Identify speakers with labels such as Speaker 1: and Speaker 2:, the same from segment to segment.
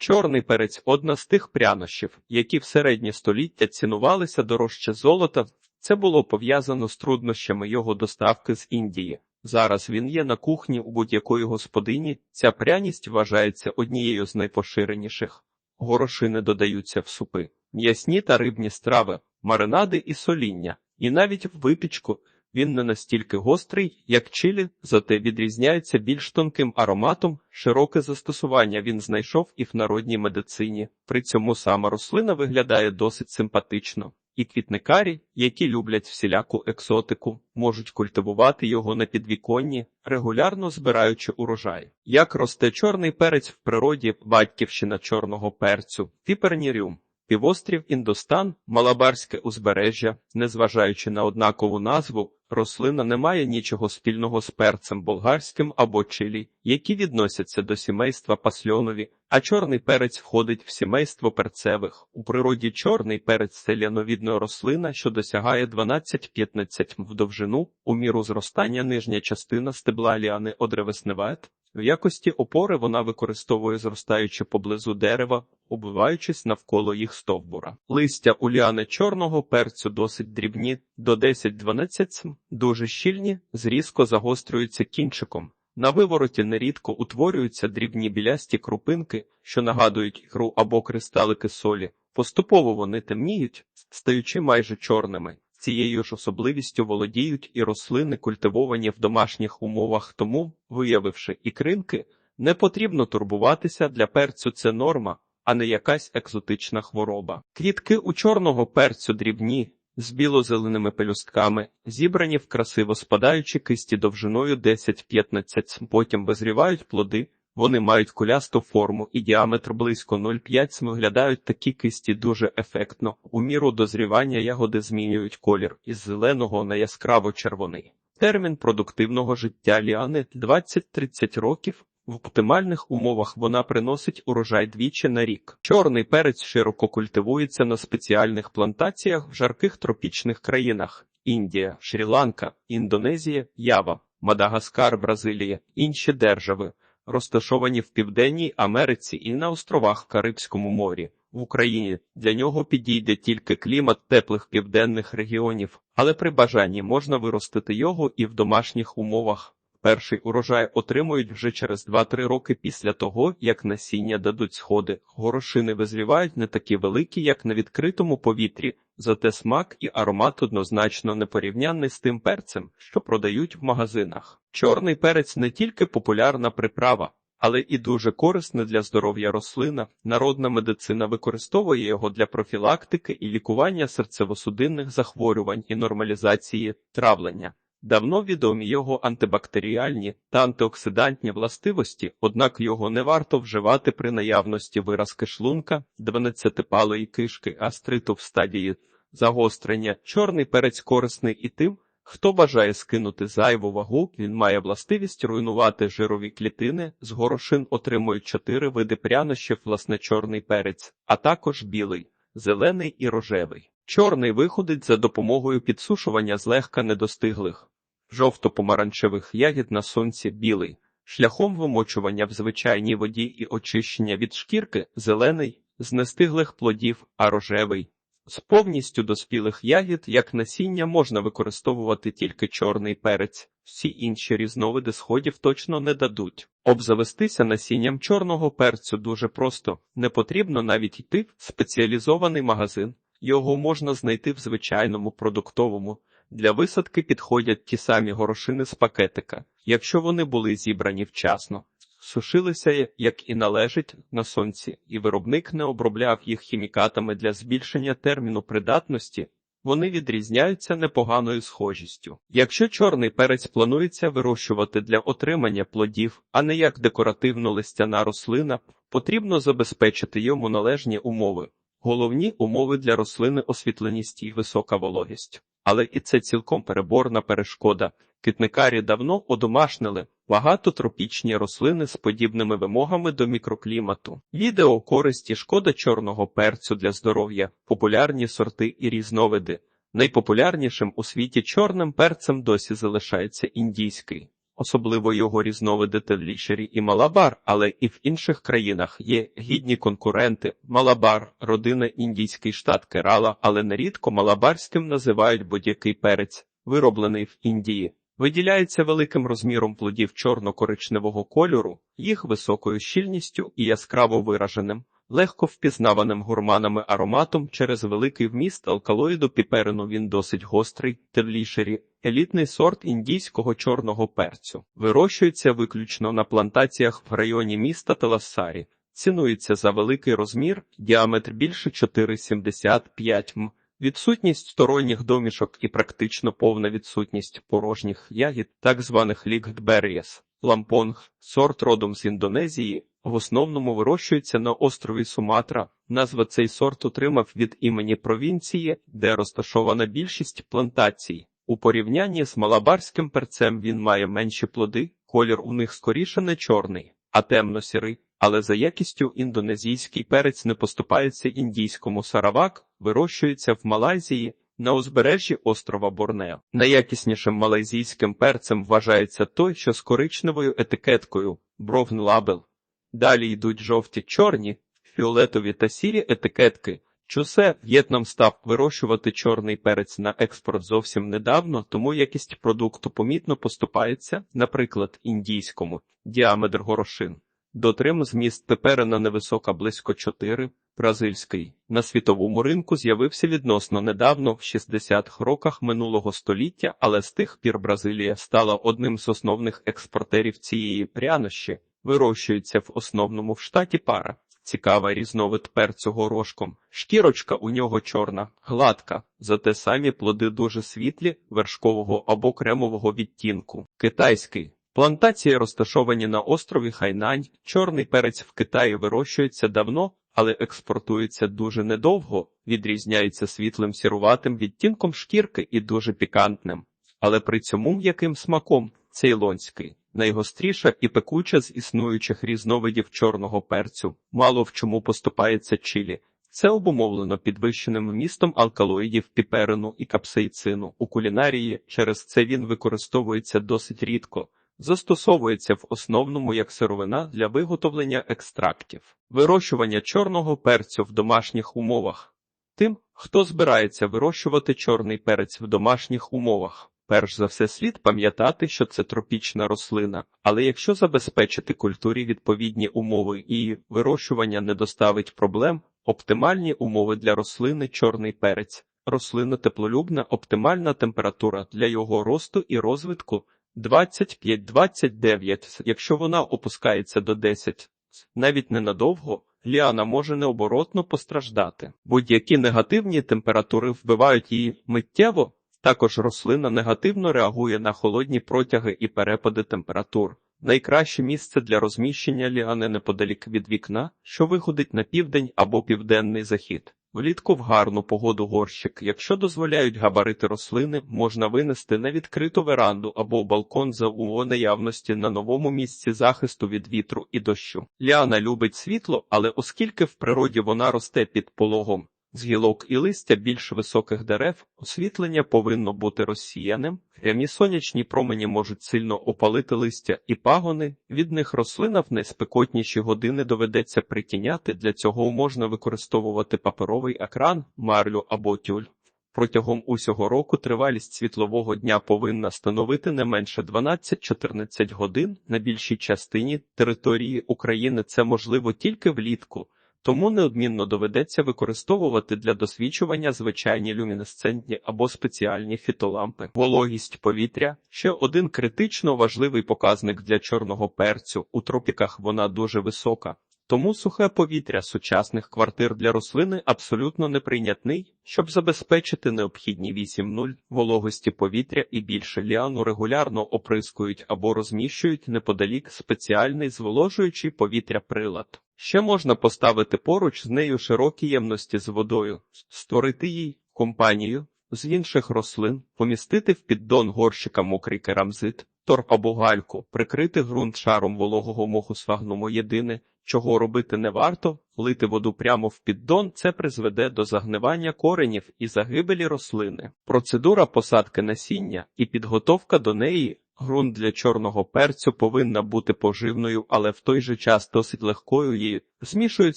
Speaker 1: Чорний перець одна з тих прянощів, які в середні століття цінувалися дорожче золота. Це було пов'язано з труднощами його доставки з Індії. Зараз він є на кухні у будь-якої господині. Ця пряність вважається однією з найпоширеніших. Горошини додаються в супи, м'ясні та рибні страви, маринади і соління, і навіть в випічку. Він не настільки гострий, як чилі, зате відрізняється більш тонким ароматом. Широке застосування він знайшов і в народній медицині. При цьому сама рослина виглядає досить симпатично. І квітникарі, які люблять всіляку екзотику, можуть культивувати його на підвіконні, регулярно збираючи урожай. Як росте чорний перець в природі, батьківщина чорного перцю, піперніріум. Півострів Індостан, Малабарське узбережжя, незважаючи на однакову назву, рослина не має нічого спільного з перцем болгарським або чилі, які відносяться до сімейства пасльонові, а чорний перець входить в сімейство перцевих. У природі чорний перець це ляновідна рослина, що досягає 12-15 в довжину, у міру зростання нижня частина стебла ліани одревесневет, в якості опори вона використовує зростаючи поблизу дерева, убиваючись навколо їх стовбура. Листя у ліани чорного перцю досить дрібні, до 10-12 см, дуже щільні, зрізко загострюються кінчиком. На вивороті нерідко утворюються дрібні білясті крупинки, що нагадують ікру або кристалики солі. Поступово вони темніють, стаючи майже чорними. Цією ж особливістю володіють і рослини, культивовані в домашніх умовах, тому, виявивши ікринки, не потрібно турбуватися для перцю це норма, а не якась екзотична хвороба. Квітки у чорного перцю дрібні, з біло-зеленими пелюстками, зібрані в красиво спадаючі кисті довжиною 10-15 см, потім визрівають плоди. Вони мають кулясту форму і діаметр близько 0,5 см. Виглядають такі кисті дуже ефектно. У міру дозрівання ягоди змінюють колір із зеленого на яскраво червоний. Термін продуктивного життя ліани 20-30 років. В оптимальних умовах вона приносить урожай двічі на рік. Чорний перець широко культивується на спеціальних плантаціях в жарких тропічних країнах: Індія, Шрі-Ланка, Індонезія, Ява, Мадагаскар, Бразилія, інші держави розташовані в Південній Америці і на островах в Карибському морі. В Україні для нього підійде тільки клімат теплих південних регіонів, але при бажанні можна виростити його і в домашніх умовах. Перший урожай отримують вже через 2-3 роки після того, як насіння дадуть сходи. Горошини визрівають не такі великі, як на відкритому повітрі, зате смак і аромат однозначно непорівнянний з тим перцем, що продають в магазинах. Чорний перець не тільки популярна приправа, але і дуже корисна для здоров'я рослина. Народна медицина використовує його для профілактики і лікування серцево-судинних захворювань і нормалізації травлення. Давно відомі його антибактеріальні та антиоксидантні властивості, однак його не варто вживати при наявності виразки шлунка, 12-палої кишки, астриту в стадії загострення. Чорний перець корисний і тим, хто бажає скинути зайву вагу, він має властивість руйнувати жирові клітини. З горошин отримують чотири види прянощів, власне, чорний перець, а також білий, зелений і рожевий. Чорний виходить за допомогою підсушування злегка недостиглих жовто-помаранчевих ягід на сонці білий, шляхом вимочування в звичайній воді і очищення від шкірки зелений, з нестиглих плодів, а рожевий. З повністю доспілих ягід, як насіння, можна використовувати тільки чорний перець, всі інші різновиди сходів точно не дадуть. Обзавестися насінням чорного перцю дуже просто, не потрібно навіть йти в спеціалізований магазин. Його можна знайти в звичайному продуктовому. Для висадки підходять ті самі горошини з пакетика, якщо вони були зібрані вчасно, сушилися, як і належить, на сонці, і виробник не обробляв їх хімікатами для збільшення терміну придатності. Вони відрізняються непоганою схожістю. Якщо чорний перець планується вирощувати для отримання плодів, а не як декоративно листяна рослина, потрібно забезпечити йому належні умови. Головні умови для рослини освітленість і висока вологість. Але і це цілком переборна перешкода. Китникарі давно одомашнили багато тропічні рослини з подібними вимогами до мікроклімату. Відео користі шкода чорного перцю для здоров'я, популярні сорти і різновиди. Найпопулярнішим у світі чорним перцем досі залишається індійський. Особливо його різновиди Теллішері і Малабар, але і в інших країнах є гідні конкуренти. Малабар, родина індійський штат Керала, але нерідко малабарським називають будь-який перець, вироблений в Індії. Виділяється великим розміром плодів чорно-коричневого кольору, їх високою щільністю і яскраво вираженим, легко впізнаваним гурманами ароматом через великий вміст алкалоїду піперину він досить гострий, терлішері, елітний сорт індійського чорного перцю. Вирощується виключно на плантаціях в районі міста Таласарі. Цінується за великий розмір, діаметр більше 4,75 м. Відсутність сторонніх домішок і практично повна відсутність порожніх ягід, так званих лігтберієс. Лампонг, сорт родом з Індонезії, в основному вирощується на острові Суматра. Назва цей сорт отримав від імені провінції, де розташована більшість плантацій. У порівнянні з малабарським перцем він має менші плоди, колір у них скоріше не чорний, а темно-сірий. Але за якістю індонезійський перець не поступається індійському саравак, вирощується в Малайзії на узбережжі острова Борнео. Найякіснішим малайзійським перцем вважається той, що з коричневою етикеткою Бровн Лабел. Далі йдуть жовті чорні, фіолетові та сірі етикетки. Чусе В'єтнам став вирощувати чорний перець на експорт зовсім недавно, тому якість продукту помітно поступається, наприклад, індійському діаметр горошин. Дотрим зміст пеперина невисока близько 4, бразильський. На світовому ринку з'явився відносно недавно в 60-х роках минулого століття, але з тих пір Бразилія стала одним з основних експортерів цієї прянощі, вирощується в основному в штаті пара. Цікава різновид перцю горошком. Шкірочка у нього чорна, гладка, зате самі плоди дуже світлі, вершкового або кремового відтінку. Китайський. Плантації розташовані на острові Хайнань. Чорний перець в Китаї вирощується давно, але експортується дуже недовго, відрізняється світлим сіруватим відтінком шкірки і дуже пікантним. Але при цьому м'яким смаком цейлонський. Найгостріша і пекуча з існуючих різновидів чорного перцю, мало в чому поступається чилі. Це обумовлено підвищеним вмістом алкалоїдів піперину і капсаїцину у кулінарії, через це він використовується досить рідко, застосовується в основному як сировина для виготовлення екстрактів, вирощування чорного перцю в домашніх умовах. Тим, хто збирається вирощувати чорний перець в домашніх умовах. Перш за все слід пам'ятати, що це тропічна рослина, але якщо забезпечити культурі відповідні умови і вирощування не доставить проблем, оптимальні умови для рослини чорний перець, рослина теплолюбна, оптимальна температура для його росту і розвитку 25-29, якщо вона опускається до 10, навіть ненадовго, ліана може необоротно постраждати. Будь-які негативні температури вбивають її миттєво. Також рослина негативно реагує на холодні протяги і перепади температур. Найкраще місце для розміщення ліани неподалік від вікна, що виходить на південь або південний захід. Влітку в гарну погоду горщик, якщо дозволяють габарити рослини, можна винести на відкриту веранду або балкон за умови наявності на новому місці захисту від вітру і дощу. Ліана любить світло, але оскільки в природі вона росте під пологом, з гілок і листя більш високих дерев освітлення повинно бути розсіяним. Прямі сонячні промені можуть сильно опалити листя і пагони. Від них рослина в найспекотніші години доведеться притіняти. Для цього можна використовувати паперовий екран, марлю або тюль. Протягом усього року тривалість світлового дня повинна становити не менше 12-14 годин. На більшій частині території України це можливо тільки влітку. Тому неодмінно доведеться використовувати для досвідчування звичайні люмінесцентні або спеціальні фітолампи. Вологість повітря ще один критично важливий показник для чорного перцю. У тропіках вона дуже висока. Тому сухе повітря сучасних квартир для рослини абсолютно неприйнятний, щоб забезпечити необхідні 8-0 вологості повітря і більше ліану регулярно оприскують або розміщують неподалік спеціальний зволожуючий повітря прилад. Ще можна поставити поруч з нею широкі ємності з водою, створити їй компанію з інших рослин, помістити в піддон горщика мокрий керамзит, торф або гальку, прикрити ґрунт шаром вологого моху сфагнумо єдине, чого робити не варто, лити воду прямо в піддон, це призведе до загнивання коренів і загибелі рослини. Процедура посадки насіння і підготовка до неї Грунт для чорного перцю повинна бути поживною, але в той же час досить легкою її змішують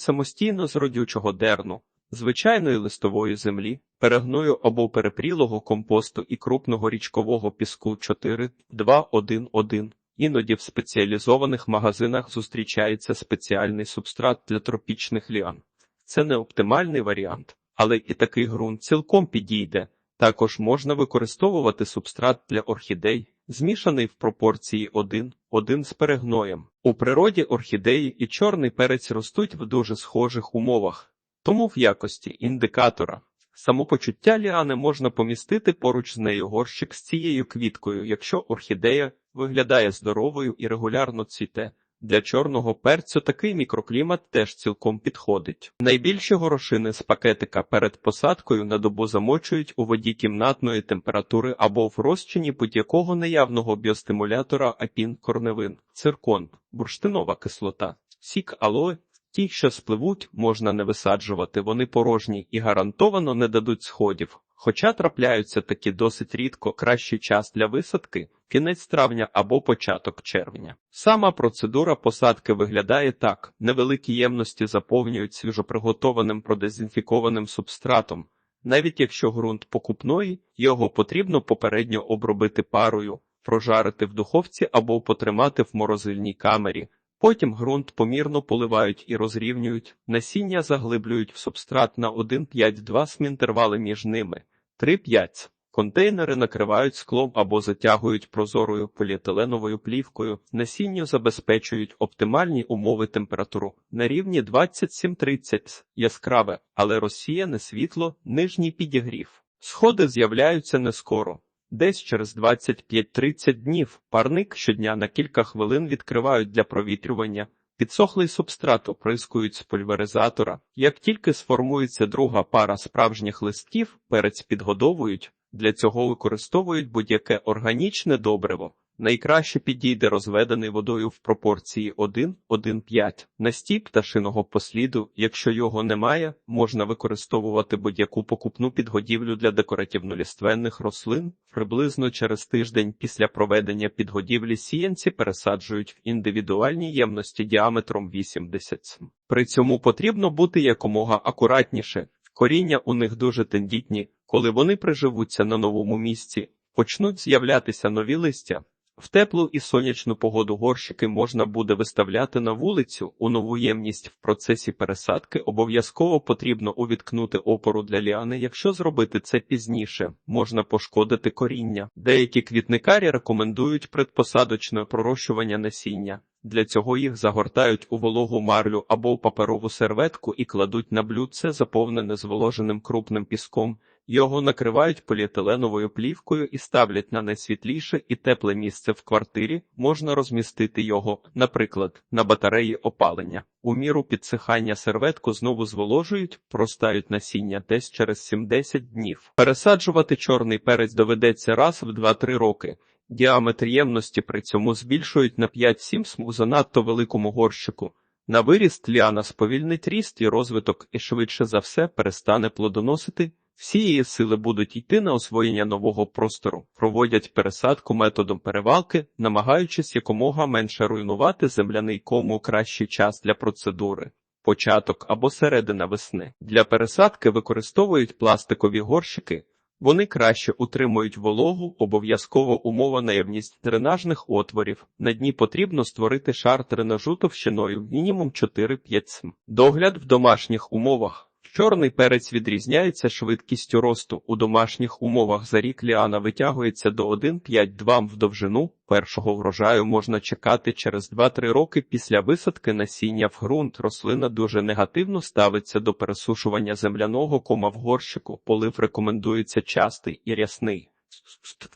Speaker 1: самостійно з родючого дерну, звичайної листової землі, перегною або перепрілого компосту і крупного річкового піску 4, 2, 1, 1. Іноді в спеціалізованих магазинах зустрічається спеціальний субстрат для тропічних ліан. Це не оптимальний варіант, але і такий ґрунт цілком підійде. Також можна використовувати субстрат для орхідей, змішаний в пропорції 1, 1 з перегноєм. У природі орхідеї і чорний перець ростуть в дуже схожих умовах, тому в якості індикатора. Самопочуття ліани можна помістити поруч з нею горщик з цією квіткою, якщо орхідея виглядає здоровою і регулярно цвіте. Для чорного перцю такий мікроклімат теж цілком підходить. Найбільші горошини з пакетика перед посадкою на добу замочують у воді кімнатної температури або в розчині будь-якого наявного біостимулятора апін корневин, циркон, бурштинова кислота, сік алоe. Ті, що спливуть, можна не висаджувати, вони порожні і гарантовано не дадуть сходів. Хоча трапляються такі досить рідко кращий час для висадки кінець травня або початок червня. Сама процедура посадки виглядає так: невеликі ємності заповнюють свіжоприготованим продезінфікованим субстратом. Навіть якщо ґрунт покупної, його потрібно попередньо обробити парою, прожарити в духовці або потримати в морозильній камері. Потім ґрунт помірно поливають і розрівнюють, насіння заглиблюють в субстрат на 1,5-2 см інтервали між ними, 3-5. Контейнери накривають склом або затягують прозорою поліетиленовою плівкою, насінню забезпечують оптимальні умови температуру на рівні 27-30, яскраве, але розсіяне світло, нижній підігрів. Сходи з'являються не скоро. Десь через 25-30 днів парник щодня на кілька хвилин відкривають для провітрювання. Підсохлий субстрат оприскують з пульверизатора. Як тільки сформується друга пара справжніх листків, перець підгодовують. Для цього використовують будь-яке органічне добриво. Найкраще підійде розведений водою в пропорції 1-1,5. Настій пташиного посліду, якщо його немає, можна використовувати будь-яку покупну підгодівлю для декоративно-ліственних рослин. Приблизно через тиждень після проведення підгодівлі сіянці пересаджують в індивідуальні ємності діаметром 80 см. При цьому потрібно бути якомога акуратніше. Коріння у них дуже тендітні, коли вони приживуться на новому місці, почнуть з'являтися нові листя. В теплу і сонячну погоду горщики можна буде виставляти на вулицю у нову ємність в процесі пересадки. Обов'язково потрібно увіткнути опору для ліани. Якщо зробити це пізніше, можна пошкодити коріння. Деякі квітникарі рекомендують предпосадочне пророщування насіння. Для цього їх загортають у вологу марлю або паперову серветку і кладуть на блюдце, заповнене зволоженим крупним піском. Його накривають поліетиленовою плівкою і ставлять на найсвітліше і тепле місце в квартирі. Можна розмістити його, наприклад, на батареї опалення. У міру підсихання серветку знову зволожують, простають насіння десь через 70 днів. Пересаджувати чорний перець доведеться раз в 2-3 роки. Діаметр ємності при цьому збільшують на 5-7 см занадто великому горщику. На виріст ліана сповільнить ріст і розвиток і швидше за все перестане плодоносити. Всі її сили будуть йти на освоєння нового простору, проводять пересадку методом перевалки, намагаючись якомога менше руйнувати земляний кому кращий час для процедури. Початок або середина весни. Для пересадки використовують пластикові горщики. Вони краще утримують вологу, обов'язково умова наявність дренажних отворів. На дні потрібно створити шар дренажу товщиною мінімум 4-5 см. Догляд в домашніх умовах. Чорний перець відрізняється швидкістю росту. У домашніх умовах за рік ліана витягується до 1,5-2 в довжину. Першого врожаю можна чекати через 2-3 роки після висадки насіння в ґрунт. Рослина дуже негативно ставиться до пересушування земляного кома в горщику. Полив рекомендується частий і рясний.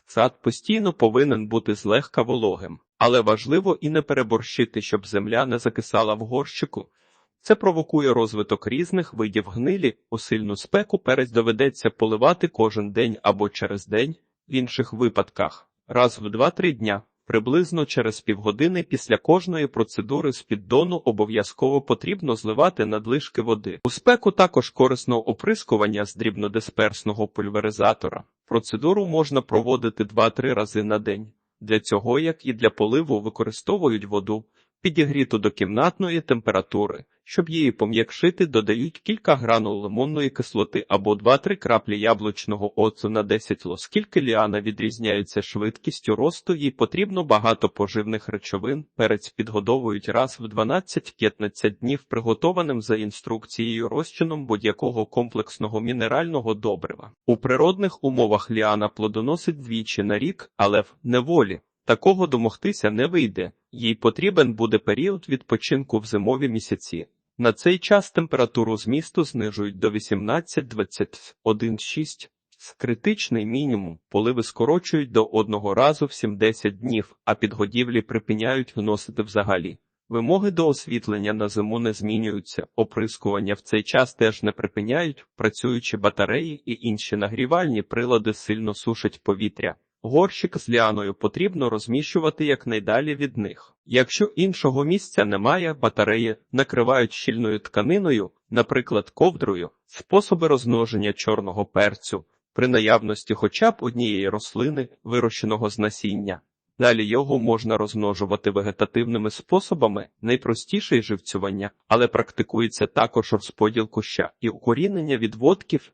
Speaker 1: Сад постійно повинен бути злегка вологим, але важливо і не переборщити, щоб земля не закисала в горщику. Це провокує розвиток різних видів гнилі, у сильну спеку перець доведеться поливати кожен день або через день, в інших випадках раз в 2-3 дня. Приблизно через півгодини після кожної процедури з піддону обов'язково потрібно зливати надлишки води. У спеку також корисно оприскування з дрібнодисперсного пульверизатора. Процедуру можна проводити 2-3 рази на день. Для цього, як і для поливу, використовують воду, підігріту до кімнатної температури. Щоб її пом'якшити, додають кілька гранул лимонної кислоти або 2-3 краплі яблучного оцу на 10 л. Оскільки ліана відрізняється швидкістю росту, їй потрібно багато поживних речовин. Перець підгодовують раз в 12-15 днів приготованим за інструкцією розчином будь-якого комплексного мінерального добрива. У природних умовах ліана плодоносить двічі на рік, але в неволі. Такого домогтися не вийде, їй потрібен буде період відпочинку в зимові місяці. На цей час температуру змісту знижують до 18-21,6. Критичний мінімум поливи скорочують до одного разу в 7-10 днів, а підгодівлі припиняють вносити взагалі. Вимоги до освітлення на зиму не змінюються, оприскування в цей час теж не припиняють, працюючі батареї і інші нагрівальні прилади сильно сушать повітря. Горщик з ліаною потрібно розміщувати якнайдалі від них. Якщо іншого місця немає, батареї накривають щільною тканиною, наприклад, ковдрою, способи розмноження чорного перцю, при наявності хоча б однієї рослини, вирощеного з насіння. Далі його можна розмножувати вегетативними способами, найпростіше живцювання, але практикується також розподіл куща і укорінення відводків.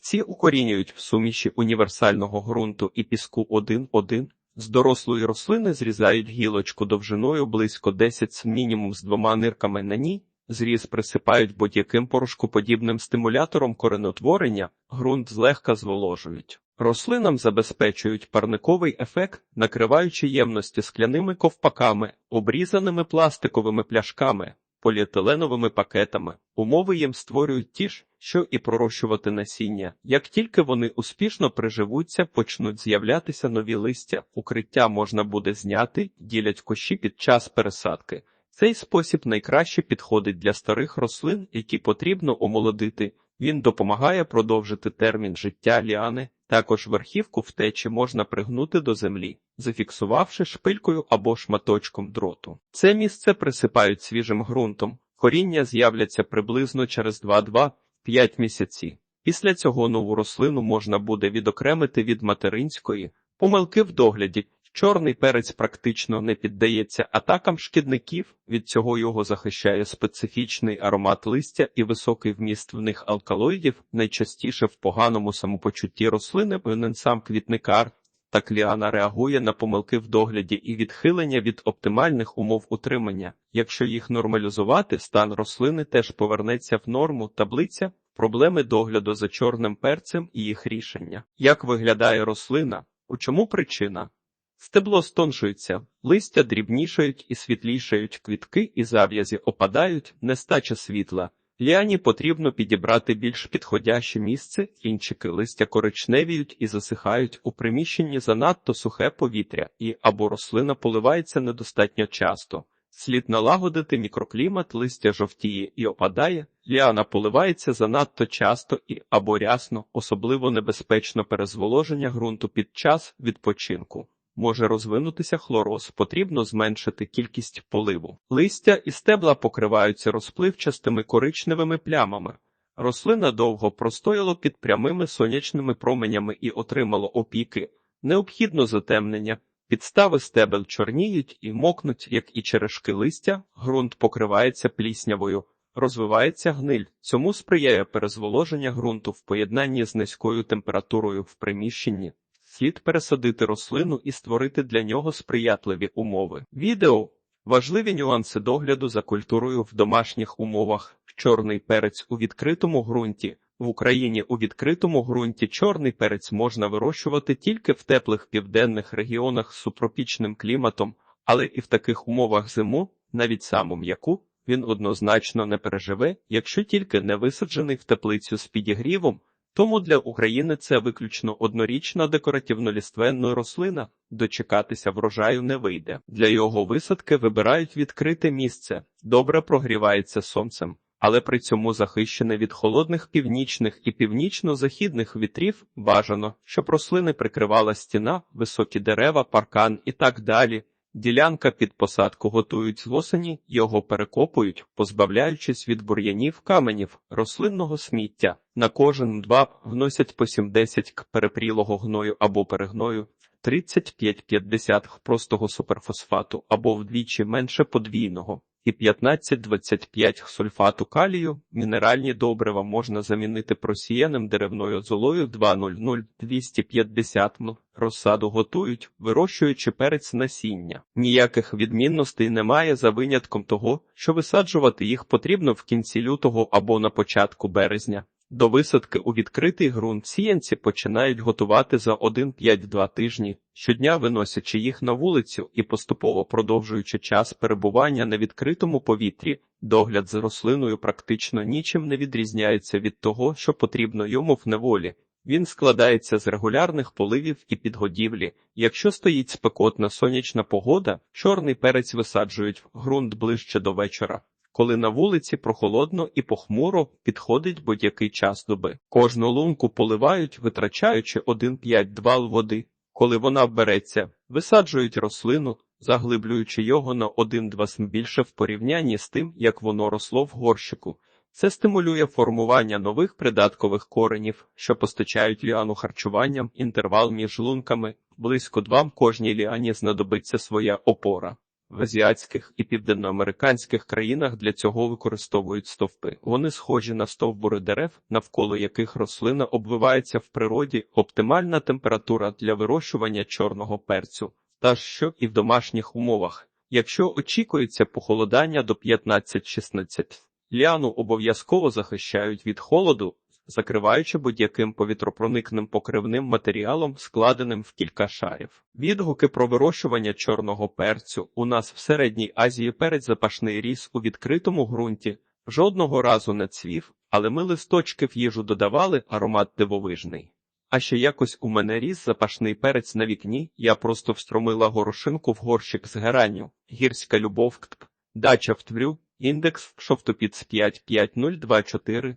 Speaker 1: Ці укорінюють в суміші універсального ґрунту і піску 1-1. З дорослої рослини зрізають гілочку довжиною близько 10 с мінімум з двома нирками на ній, зріз присипають будь-яким порошкоподібним стимулятором коренотворення, ґрунт злегка зволожують. Рослинам забезпечують парниковий ефект, накриваючи ємності скляними ковпаками, обрізаними пластиковими пляшками, поліетиленовими пакетами. Умови їм створюють ті ж, що і пророщувати насіння. Як тільки вони успішно приживуться, почнуть з'являтися нові листя, укриття можна буде зняти, ділять кущі під час пересадки. Цей спосіб найкраще підходить для старих рослин, які потрібно омолодити. Він допомагає продовжити термін життя ліани. Також верхівку втечі можна пригнути до землі, зафіксувавши шпилькою або шматочком дроту. Це місце присипають свіжим ґрунтом. Коріння з'являться приблизно через 2-2 5 місяці. Після цього нову рослину можна буде відокремити від материнської, помилки в догляді. Чорний перець практично не піддається атакам шкідників, від цього його захищає специфічний аромат листя і високий вміст в них алкалоїдів, найчастіше в поганому самопочутті рослини винен сам квітникар. Так ліана реагує на помилки в догляді і відхилення від оптимальних умов утримання. Якщо їх нормалізувати, стан рослини теж повернеться в норму таблиця, проблеми догляду за чорним перцем і їх рішення. Як виглядає рослина? У чому причина? Стебло стоншується, листя дрібнішають і світлішають, квітки і зав'язі опадають, нестача світла. Ліані потрібно підібрати більш підходяще місце, кінчики листя коричневіють і засихають у приміщенні занадто сухе повітря, і або рослина поливається недостатньо часто. Слід налагодити мікроклімат, листя жовтіє і опадає, ліана поливається занадто часто і або рясно, особливо небезпечно перезволоження ґрунту під час відпочинку. Може розвинутися хлороз, потрібно зменшити кількість поливу. Листя і стебла покриваються розпливчастими коричневими плямами. Рослина довго простояла під прямими сонячними променями і отримало опіки. Необхідно затемнення. Підстави стебел чорніють і мокнуть, як і черешки листя, ґрунт покривається пліснявою, розвивається гниль. Цьому сприяє перезволоження ґрунту в поєднанні з низькою температурою в приміщенні. Слід пересадити рослину і створити для нього сприятливі умови. Відео важливі нюанси догляду за культурою в домашніх умовах. Чорний перець у відкритому ґрунті. В Україні у відкритому ґрунті чорний перець можна вирощувати тільки в теплих південних регіонах з супропічним кліматом, але і в таких умовах зиму, навіть саму м'яку, він однозначно не переживе, якщо тільки не висаджений в теплицю з підігрівом. Тому для України це виключно однорічна декоративно-ліственна рослина, дочекатися врожаю не вийде. Для його висадки вибирають відкрите місце, добре прогрівається сонцем, але при цьому захищене від холодних північних і північно-західних вітрів бажано, щоб рослини прикривала стіна, високі дерева, паркан і так далі. Ділянка під посадку готують з осені, його перекопують, позбавляючись від бур'янів каменів, рослинного сміття. На кожен два вносять по 7-10 к перепрілого гною або перегною. 35-50 простого суперфосфату або вдвічі менше подвійного і 15-25 сульфату калію. Мінеральні добрива можна замінити просіяним деревною золою 200-250 м. Розсаду готують, вирощуючи перець насіння. Ніяких відмінностей немає за винятком того, що висаджувати їх потрібно в кінці лютого або на початку березня. До висадки у відкритий ґрунт сіянці починають готувати за 1-5-2 тижні, щодня виносячи їх на вулицю і поступово продовжуючи час перебування на відкритому повітрі. Догляд за рослиною практично нічим не відрізняється від того, що потрібно йому в неволі. Він складається з регулярних поливів і підгодівлі. Якщо стоїть спекотна сонячна погода, чорний перець висаджують в ґрунт ближче до вечора. Коли на вулиці прохолодно і похмуро підходить будь-який час доби. Кожну лунку поливають, витрачаючи 1,5-2 води. Коли вона береться, висаджують рослину, заглиблюючи його на 1-2 см більше в порівнянні з тим, як воно росло в горщику. Це стимулює формування нових придаткових коренів, що постачають ліану харчуванням, інтервал між лунками. Близько двам кожній ліані знадобиться своя опора. В азіатських і південноамериканських країнах для цього використовують стовпи. Вони схожі на стовбури дерев, навколо яких рослина обвивається в природі, оптимальна температура для вирощування чорного перцю, та що і в домашніх умовах. Якщо очікується похолодання до 15-16, ліану обов'язково захищають від холоду, закриваючи будь-яким повітропроникним покривним матеріалом, складеним в кілька шарів. Відгуки про вирощування чорного перцю у нас в середній Азії перець запашний ріс у відкритому ґрунті. Жодного разу не цвів, але ми листочки в їжу додавали аромат дивовижний. А ще якось у мене ріс запашний перець на вікні, я просто встромила горошинку в горщик з геранню, гірська любов ктп, дача в тврю, індекс шовтопіц 55024,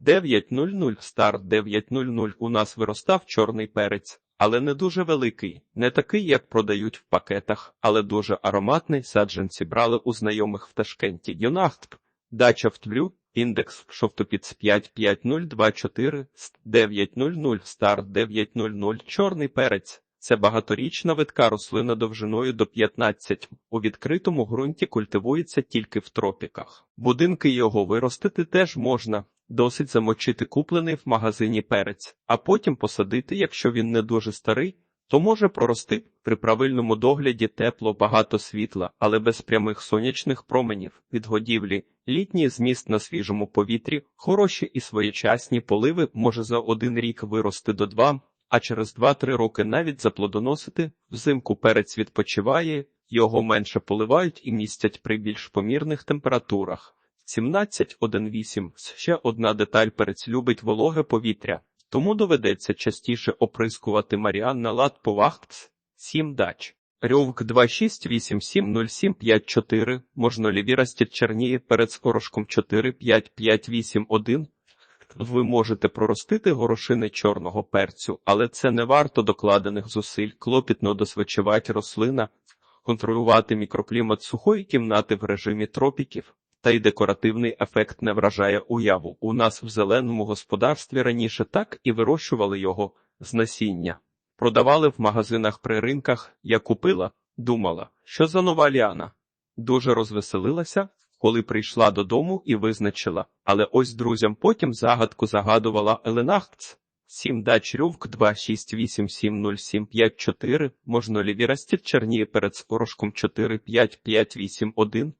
Speaker 1: 9.00 старт 9.00 у нас виростав чорний перець, але не дуже великий, не такий, як продають в пакетах, але дуже ароматний. Саджанці брали у знайомих в Ташкенті. Юнахтп, дача в тлю, індекс шовтопіц 55024, 9.00 старт 9.00 чорний перець. Це багаторічна витка рослина довжиною до 15. У відкритому ґрунті культивується тільки в тропіках. Будинки його виростити теж можна. Досить замочити куплений в магазині перець, а потім посадити, якщо він не дуже старий, то може прорости при правильному догляді тепло, багато світла, але без прямих сонячних променів, відгодівлі, літній зміст на свіжому повітрі, хороші і своєчасні поливи може за один рік вирости до два, а через два-три роки навіть заплодоносити. Взимку перець відпочиває, його менше поливають і містять при більш помірних температурах. 17.1.8. Ще одна деталь перець любить вологе повітря, тому доведеться частіше оприскувати Маріан на лад повахтс 7 дач. Рьовк 268707554, можна лівірастіть черніє перед скорошком 45581. Ви можете проростити горошини чорного перцю, але це не варто докладених зусиль, клопітно досвечувати рослина, контролювати мікроклімат сухої кімнати в режимі тропіків. Та й декоративний ефект не вражає уяву. У нас в зеленому господарстві раніше так і вирощували його з насіння. Продавали в магазинах при ринках, я купила, думала, що за нова ліана. Дуже розвеселилася, коли прийшла додому і визначила, але ось друзям потім загадку загадувала Еленахц. 7 дач рювк 2687074, можна лівірастіть черніє перед скорошком 45581.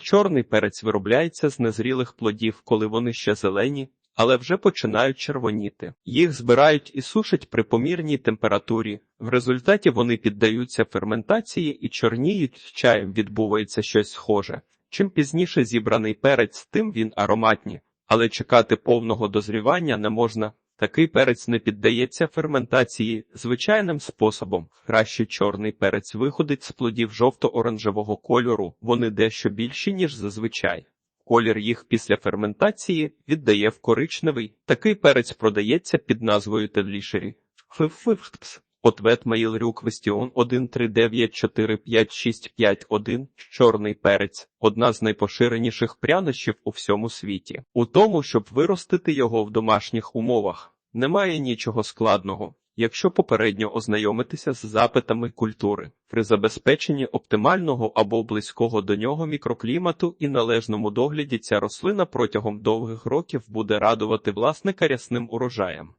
Speaker 1: Чорний перець виробляється з незрілих плодів, коли вони ще зелені, але вже починають червоніти. Їх збирають і сушать при помірній температурі. В результаті вони піддаються ферментації і чорніють, з чаєм відбувається щось схоже. Чим пізніше зібраний перець, тим він ароматні, але чекати повного дозрівання не можна. Такий перець не піддається ферментації звичайним способом. Краще чорний перець виходить з плодів жовто-оранжевого кольору, вони дещо більші, ніж зазвичай. Колір їх після ферментації віддає в коричневий. Такий перець продається під назвою Тедлішері. Фиффипс. Ответ Маїл Квестіон 139456551 чорний перець одна з найпоширеніших прянощів у всьому світі. У тому, щоб виростити його в домашніх умовах, немає нічого складного. Якщо попередньо ознайомитися з запитами культури, при забезпеченні оптимального або близького до нього мікроклімату і належному догляді ця рослина протягом довгих років буде радувати власника рясним урожаєм.